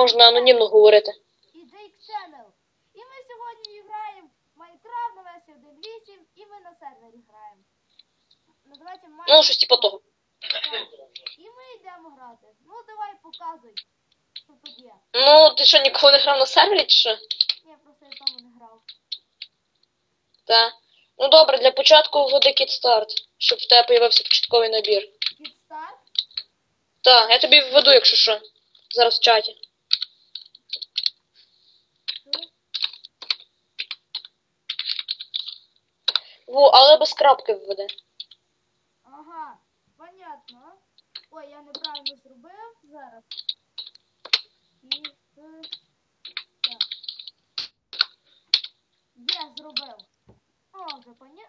можна анонімно говорити. і Jake Channel. І ми сьогодні граємо Майнкрафт на версії 1.8 і ми на сервері граємо. Називається Ну, щось типу того. І ми йдемо грати. Ну давай показуй, що тут є. Ну, ти що, ніколи не грав на сервері чи що? Ні, просто я тому не грав. Так. Ну добре, для початку введи Kit щоб в тебе появився початковий набір. Кідстарт. Так, я тобі введу, якщо що. Зараз в чаті. Во, але без крапки введи. Ага, понятно. Ой, я неправильно зробив зараз. І е, так. Я зробив. О, вже поня...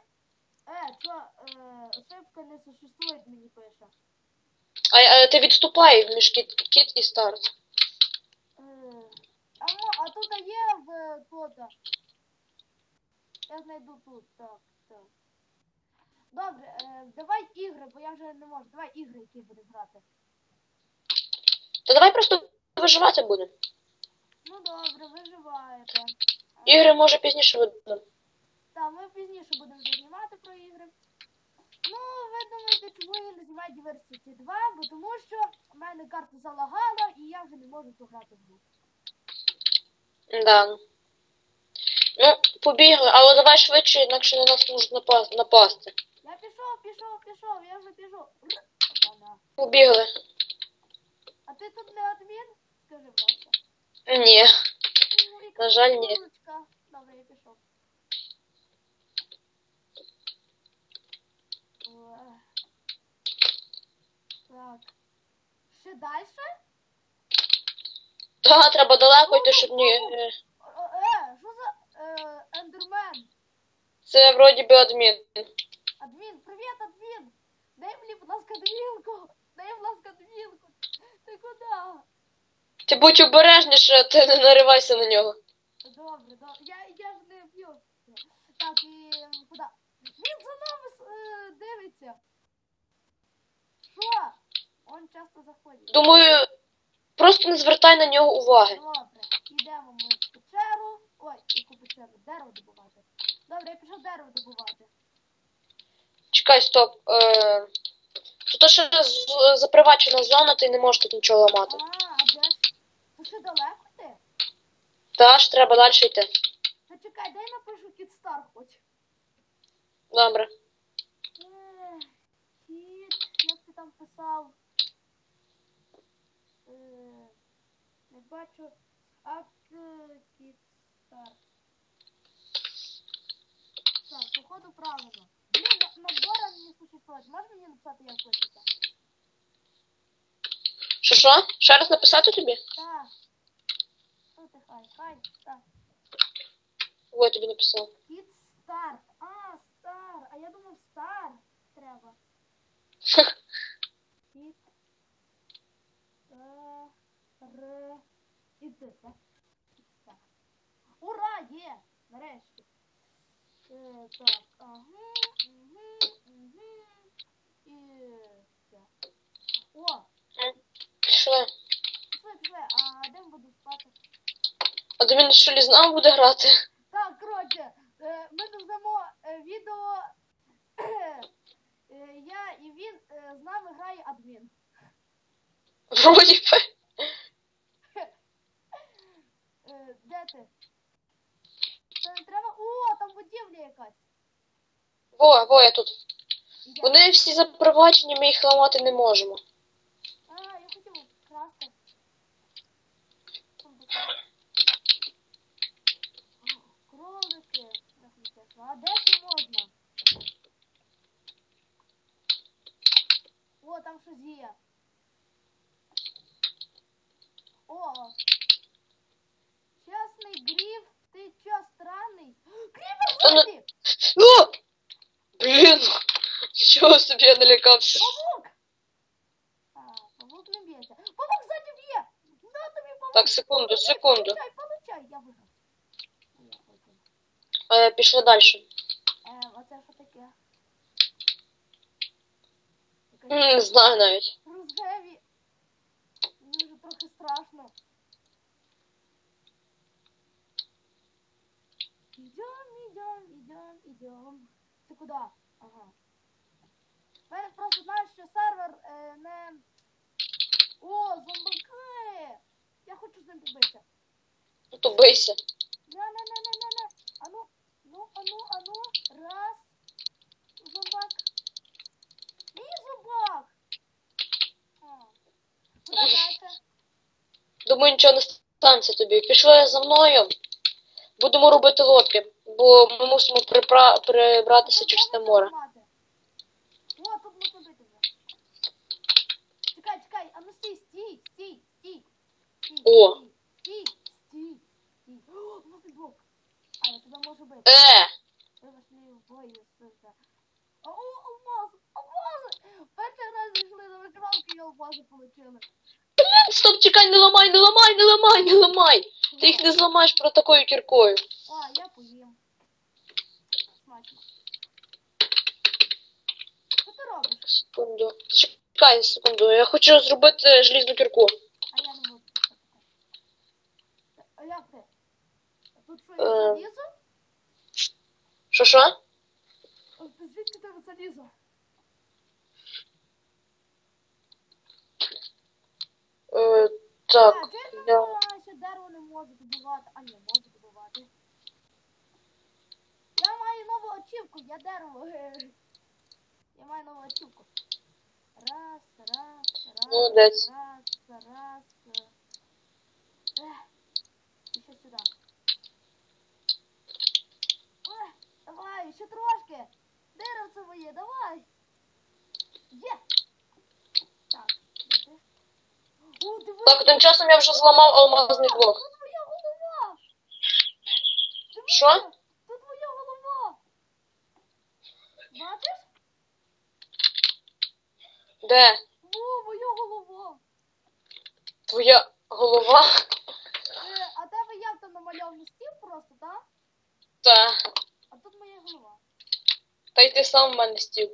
Е, що, е, ошибка не существує, мені пише. А, а ти відступай між кіт, кіт і старт. Е, а, а тут є в тут. Я знайду тут, так, так. Добре, е, давай ігри, бо я вже не можу. Давай ігри, які будемо грати. Та давай просто виживати будемо. Ну добре, виживаєте. Ігри може пізніше видно. Так, ми пізніше будемо знімати про ігри. Ну, ви думаєте, чому я не знімаю Diversity 2, бо тому що в мене карта залагала і я вже не можу пограти в гру. Да. Ну, побігли, але давай швидше, інакше на нас можуть напас- напасти. Я пішов, пішов, пішов, я вже біжу. Побігли. А ти тут не адмін? Скажи, будь ласка. Ні. Ну, На жаль, ні. курочка. Добре, я пішов. Е. Так. Ще далі? Та, треба далеко йти, щоб ні. е, ендермен? Це вроді би адмін. Адмін, привіт, адмін! Дай мені, будь ласка, адмінку! Дай, будь ласка, адмінку! Ти куди? Ти будь обережніше, ти не наривайся на нього. Добре, добре. Я, я ж не п'ю. Так, і куди? Він за нами е, дивиться. Що? Он часто заходить. Думаю, просто не звертай на нього уваги. Добре, йдемо ми в печеру. Ой, яку? Дерево добувати. Добре, я пішов дерево добувати. Чекай, стоп. Е... Тут ще з- запривачена зона, ти не можеш тут нічого ламати. А, а де ж? Ти ще далеко йти? Та ж треба далі йти. Та чекай, дай напишу кітстар хоч. Добре. Е, Кіт, як ти там писав? Е, Не бачу. Ак кіт правильно. Блін, на- набора не существует. Можеш мені написати, як пишеться? Що що? Ще раз написати тобі? Так. Що ти хай? Хай, так. Ой, я тобі написав. Кіт старт. А, стар. А я думав стар треба. Кіт. Стар. І ти, так? Кіт стар. Ура, є! Нарешті. Е, так, ага, угу, угу. І. О, Пішли. пішли, пішли. А де ми будемо спати? А до мене що лізнав буде грати? Так, коротше, е, ми назвемо е, відео. е, Я і він е, з нами грає адмін. Вроді би. Е, Де ти? Не треба. О, там будівля якась. Во, во, я тут. Я- Вони всі запроваджені, ми їх ламати не можемо. А, я хотів красти. О, Кролики. А де це можна? О, там щось є. О. Чесний гриф, ти чо странний? Кріпер Та ну- ззаді! О! Блін! Нічого собі я налякався. Павук! А, павук не б'ється. Павук ззаді б'є! На тобі павук! Так, секунду, секунду. Получай, получай, я виграв. Я потім. Е, пішли далі. Е, оце що таке? Не знаю навіть. Рожеві. Мені вже трохи страшно. Ідем, ідем, ідем. Ти куди? Ага. В Мене просто знаєш, що сервер е, не. О, зомбаки! Я хочу з ним побитися. Ну то бийся. Не-не-не-не-не-не. Ану, ну, ану, ану. Раз. Зомбак. Мій зомбак. А. Куди далі? Думаю, нічого не станеться тобі. Пішли за мною. Будемо робити лодки, бо ми мусимо прибратися через те море. їх не зламаєш про такою кіркою. А, я поїм. Смачно. Що ти робиш? Секунду. Чекай, секунду. Я хочу зробити желізну кірку. А я не можу це таке. А як ти? А Тут що, Е. я залізо? Що що? А ти звідки тебе залізо? Е, так. А, ти не я- можу добувати. А, ні, можу добувати. Я маю нову ачівку, я дерево. Я маю нову ачівку. Раз, раз, раз, раз, раз. Ех, і ще сюди. Ех, давай, ще трошки. Деревце моє, давай. Є. Так, де? О, дивись. Так, тим часом я вже зламав алмазний блок. Тут моя голова! Дивися, Що? Тут моя голова! Бачиш? Де? О, моя голова! Твоя голова? Е, а тебе як там намальований стіл просто, так? Та. А тут моя голова. Та й ти сам в мене стів.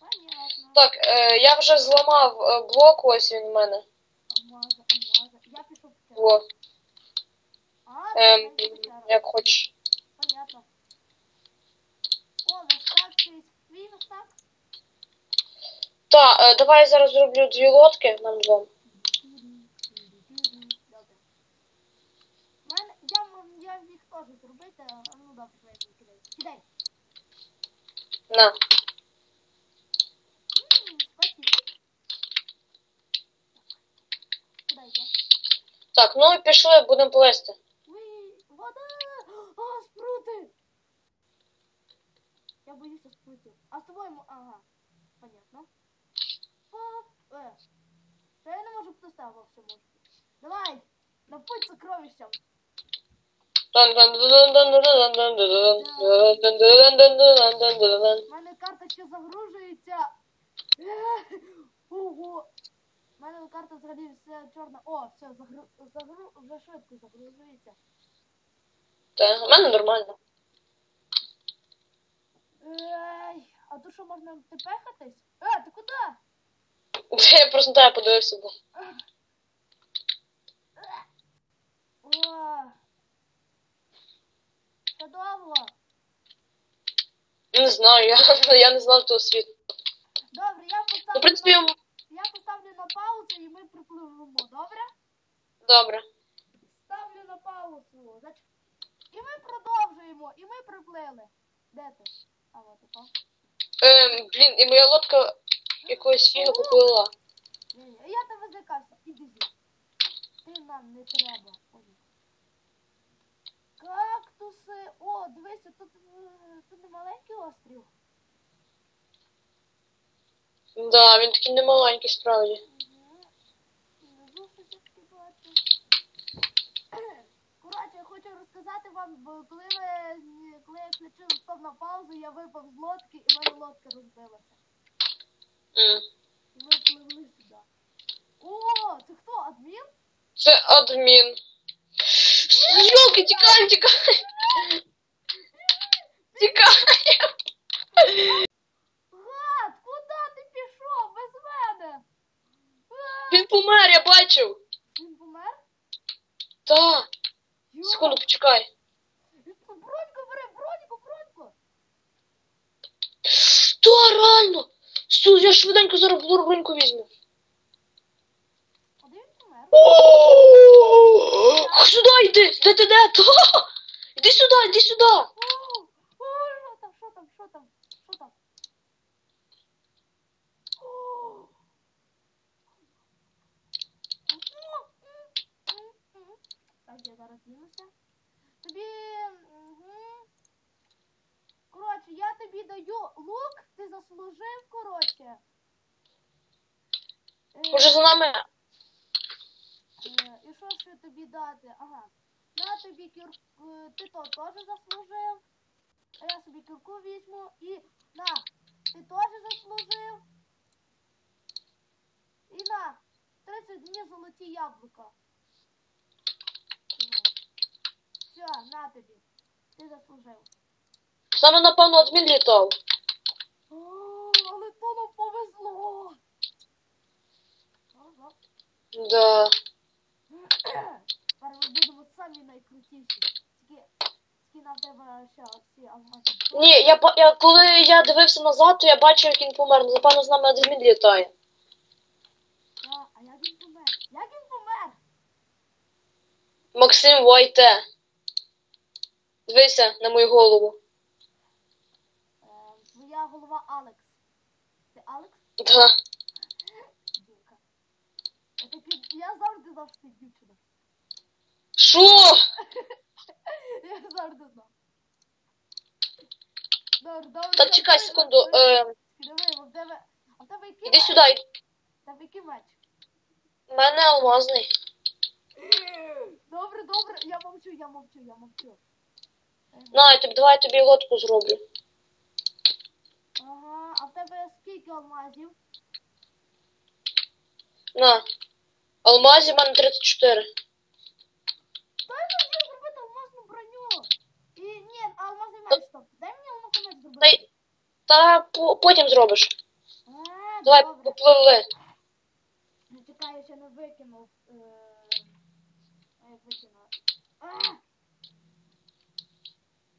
Понятно. Так, е, я вже зламав е, блок, ось він в мене. Алмаза, алмаза. Я пішов в. Во. Ем, як хочеш. Понятно. О, верстак, ти свій верстак? Та, е, давай я зараз зроблю дві лодки нам двом. Добре. Мене, я, м- я міг теж зробити, а ну добре, кидай. Кидай. На. М, Спасибо. Так, ну і пішли, будемо плести. Спрути! Я боюся спрутів. А з тобою, мо- ага. Понятно. Оп, е. Та я не а вовсе можу. Давай, на путь сокровищам. У мене карта ще загружується. Ого. У мене карта взагалі все. О, все, загру... Загру... вже швидко загружується. Та, у мене нормально. Ей, а тут що можна тепехатись? Е, ти куди? Я просто тебе подивився, бо. О. Це довго. Не знаю, я, я не знав того світу. Добре, я Ну, в поставлю, принципі, на... я поставлю на паузу і ми припливемо, добре? добре. Ставлю на паузу. Зач... І ми продовжуємо, і ми приплили. Де ти? А от опа. Ем, блін, і моя лодка якоїсь фіга поплила. Ні-ні, Я тебе злякався. Іди звідси. Ти нам не треба. Ой. Кактуси. О, дивися, тут, е, тут не маленький острів. Да, він такий немаленький справді. Мгм. Внизу щось я таке бачу. Я хочу розказати вам, бо коли ми коли я включив стоп на паузу, я випав з лодки і в мене лодка розбилася. І ми пливли сюди. О, це хто? Адмін? Це адмін. Йолки, тікаємо, тікаємо. Тікаємо. Гад, куди ти пішов без мене? Він помер, я бачив. Він помер? Та, Йо, Секунду, почекай. Броньку бери, броньку, броньку. Та, реально! Стул, я швиденько зараз броньку візьму. Сюди йди! Де ти де? Іди сюди, іди сюди! Що там, що там, що там? Я зараз дінуся. Тобі. мгм. Коротше, я тобі даю лук, ти заслужив, коротше. Е, Може за нами. Е, І що ще тобі дати? Ага. На тобі кірку, ти то теж заслужив. А я собі кірку візьму і на, ти теж заслужив. І на, 30 днів золоті яблука. Все, на тобі. Ти заслужив. Саме, напевно, адмін літав. О, але то нам повезло. Ага. Да. Тепер ми будемо самі найкрутіші. Тільки, тільки нам треба ще оці алмази. Ні, я, ба- я коли я дивився назад, то я бачив, як він помер. Ну, Напевно, з нами адмін літає. А, а як він помер? Як він помер? Максим Войте. Дивися на мою голову. Е, твоя голова Алекс. Ти Алекс? Да. Дівка. Я, таки, я завжди знав, що ти дівчина. Що? Я завжди знав. Добре, добре. Так, чекай секунду. Е, Диви, в тебе, а в тебе який іди меч? сюди. В тебе який меч? У мене алмазний. Добре, добре, я мовчу, я мовчу, я мовчу. На, я тобі, давай я тобі лодку зроблю. Ага, а в тебе скільки алмазів? На. Алмазів у мене 34. Дай мені зробити алмазну броню. І ні, алмазний меч, стоп. Дай мені алмазний меч зробити. Дай- Та по- потім зробиш. А, Давай, добре. попливли. Ну, Чекай, я ще не викинув. Е... а Як викинув? А!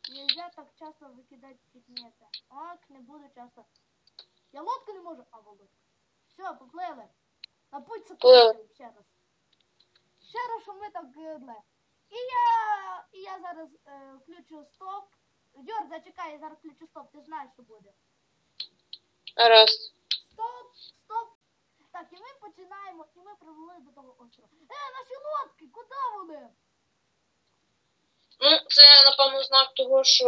Нельзя так часто викидати предмети. Ок, не буду часто. Я лодку не можу. А, лодку. Все, поплили. На путь Плили. ще раз. Ще раз, що ми так гидли. І я, і я зараз е, включу стоп. Дьор, зачекай, я зараз включу стоп, ти знаєш, що буде. Раз. Стоп, стоп. Так, і ми починаємо, і ми прибули до того острова. Е, наші лодки, куди вони? Ну, це, напевно, знак того, що.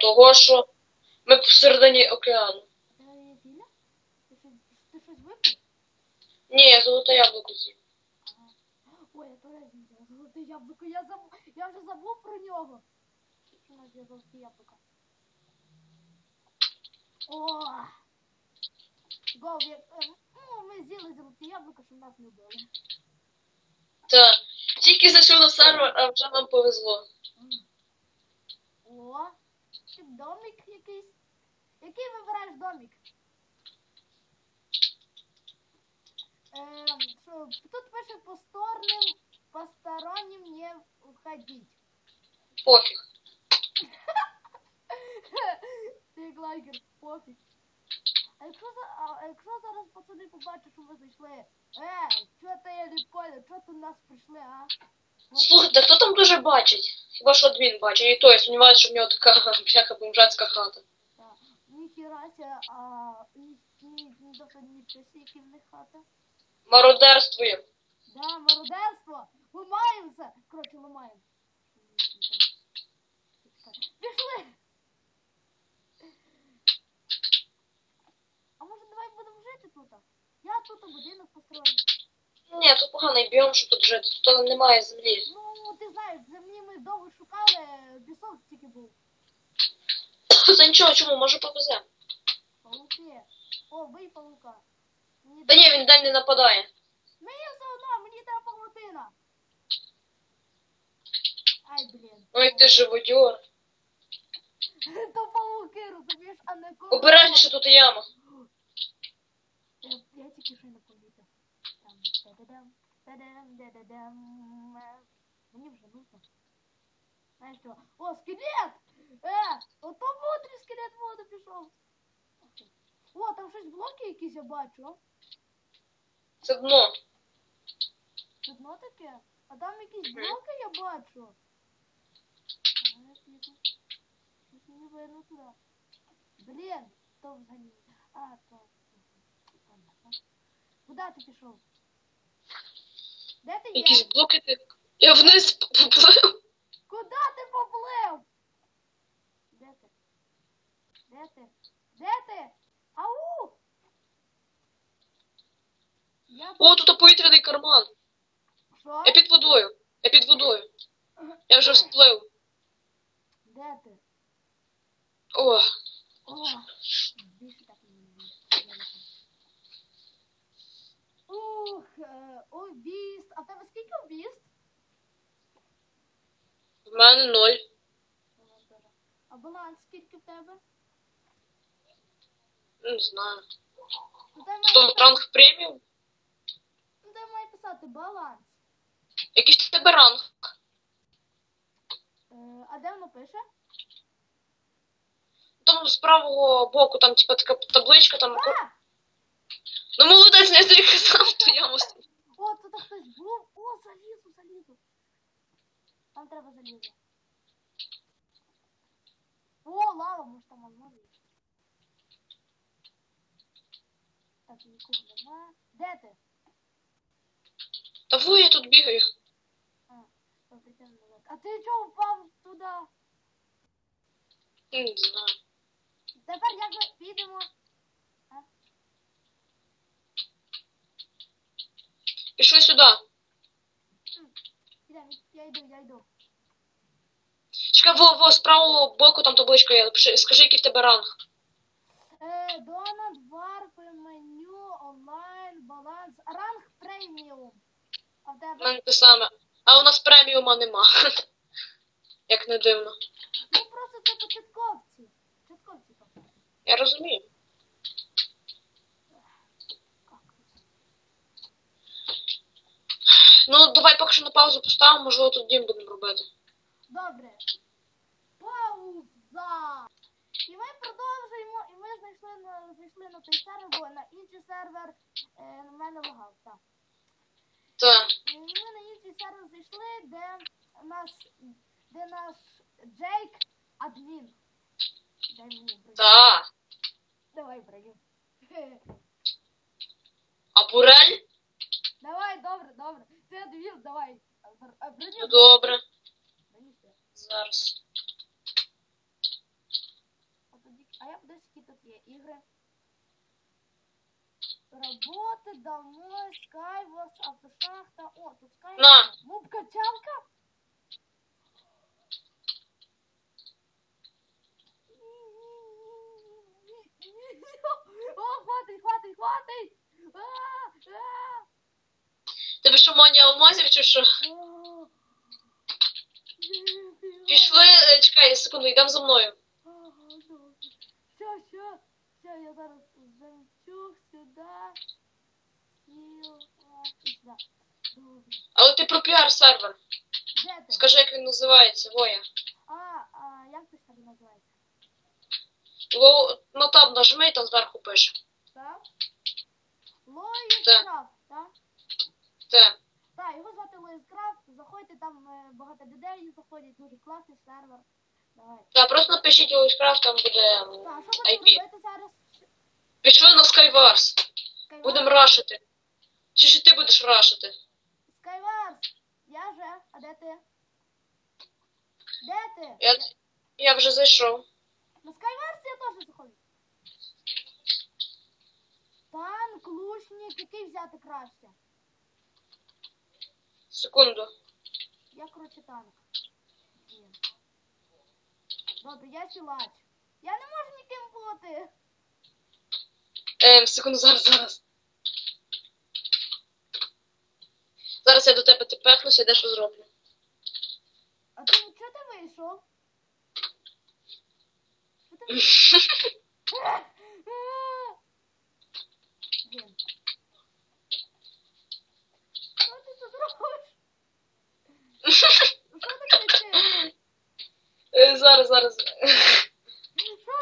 того, що ми посередині океану. Ні, я золоте яблуко з'їв. Ой, я з'їла золоте яблуко, я забув, я вже забув про нього. Що у нас є золоте яблуко? О! Гов, я, ем, ну, ми з'їли золоте яблуко, щоб нас не вбили. Та. Тільки зайшов на сервер, а вже нам повезло. О, домик якийсь. Який вибираєш домик? Ем, що, тут пише посторонним, посторонним не входить. Пофіг. Ти лайкер, пофіг. А якщо, за, а, якщо зараз пацани побачать, що ми зайшли? Е, чого ти я не понял, чого ти нас прийшли, а? Слухайте, хто там дуже бачить? Хіба що адмін бачить, і то я сумніваюся, що в нього така бляха бомжацька хата. Так, ніхіра ся, а ні, ні, ні, тобто ні часі, які в них хата. Мародерствуємо. Да, мародерство! Ламаємося! Коротше, ламаємо. Пішли! А може давай будемо жити тут? Я тут будинок построю. Ні, тут поганий біом, що тут жити. Тут немає землі. Ну, ти знаєш, землі ми довго шукали, пісок тільки був. Та нічого, чому, може повезе. Пауки. О, бий паука. Мені Та ні, він день не нападає. Мені все одно, мені треба павутина. Ай, блін. Ой, ти живодьор. То пауки, розумієш, а не кого. Обережніше тут яма. Я, тільки що не помітив. Там, та-да-дам, та-дам, да-да-дам. Мені вже нудно. Знаєш що? О, скелет! Е, ото мудрий скелет воду пішов. О, там щось блоки якісь я бачу. Це дно. Це дно таке? А там якісь блоки я бачу. Блін, то взагалі. А, то. Куди ти пішов? Де ти є? Якісь блоки. ти- Я вниз поплив. Куди ти поплив? Де ти? Де ти? Де ти? Ау! Я О, тут повітряний карман. Що? Я під водою. Я під водою. Я вже всплив. Де ти? О, О, більше так не люблю. Ух, е, обіст. А в тебе скільки обіст? в мене ноль. А баланс скільки в тебе? Не знаю. Ну, Що, ранг преміум? ну, тебе має писати баланс. Якийсь в тебе ранг. Е, а де воно пише? Там з правого боку, там, типа, така табличка, там. А! Ну молодець, не тобі казав, то я мус. О, тут хтось був. О, залізу, залізу. Там треба залізо. О, лава, може там алмази. Так, нікого нема. Де ти? Та во, я тут бігаю. Добре, йдемо назад. А ти чого впав туди? Не знаю. Тепер як ми підемо? Пішли сюди. Я йду, я йду. Чекай, во, во, з правого боку там табличка є. Пиши- Скажи, який в тебе ранг. Е, Донат, варпи, меню, онлайн, баланс, ранг преміум. А в У тебе? мене те саме. А у нас преміума нема. Як не дивно. Ну просто це початковці. Початковці там. Я розумію. Ну, давай поки що на паузу поставимо, можливо, тут дім будемо робити. Добре. Пауза. І ми продовжуємо, і ми знайшли на зайшли на той сервер, бо на інший сервер е, на мене лагав. Так. Так. І ми на інший сервер зайшли, де наш, де наш Джейк адмін. Дай мені броню. Так. Давай броню. А бурель? Давай, добре, добре. Ти адмін, давай. А, бр- а, Ну Броню. добре. Броню ще. Зараз. А тоді- А я подивлюсь, які тут є ігри. Роботи, домой, Skywars, автошахта. О, тут Skywars. На. Моб качалка? О, хватить, хватить, хватить! А, а, Тебе що манія алмазів чи що? Пішли, е, чекай, секунду, йдемо за мною. Ща, ща, ща, я зараз жемчуг сюди, сюди. Але ти про піар сервер. Де ти? Скажи, як він називається, Воя. А, а, як ти себе називається? Нажми і там зверху пише. Так? Лоїс Так. Крафт, так? Його звати Лоїс Крафт, заходьте, там е, багато людей заходять, дуже класний сервер. Давай. Та просто напишіть Voicecraft, там буде. м, Так, що будемо IP. робити зараз? Пішли на Skywars. Skywars? Будемо рашити. Чи ж ти будеш рашити? Skywars! Я же, а де ти? Де ти? Я, я вже зайшов. На Skywars я теж заходжу. Танк, лучник, який взяти краще? Секунду. Я, коротше, танк. Блін. Добре, я сілач. Я не можу ніким бути. Ем, секунду, зараз, зараз. Зараз я до тебе тепехнуся і дещо зроблю. А ти чого ти вийшов? Що ти вийшов? Блін. Що ти тут робиш? Що ти кричиш? Е, зараз, зараз. Що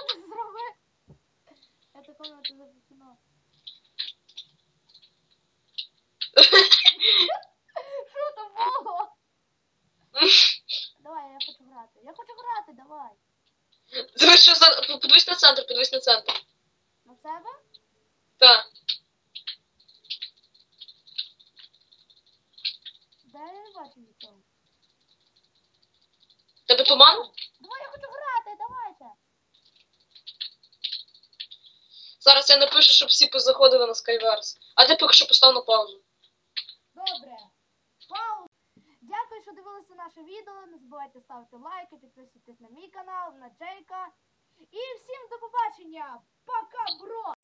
ти зробив? Я такого не подивись на центр, подивись на центр. На себе? Так. Да я не бачу нічого. Тебе туман? Давай я хочу грати, давайте. Зараз я напишу, щоб всі позаходили на Skyverse. А ти поки що постав на паузу. Добре. Пауза. Дякую, що дивилися наше відео. Не забувайте ставити лайки, підписуйтесь на мій канал, на Джейка. І всім до побачення. Пока, бро!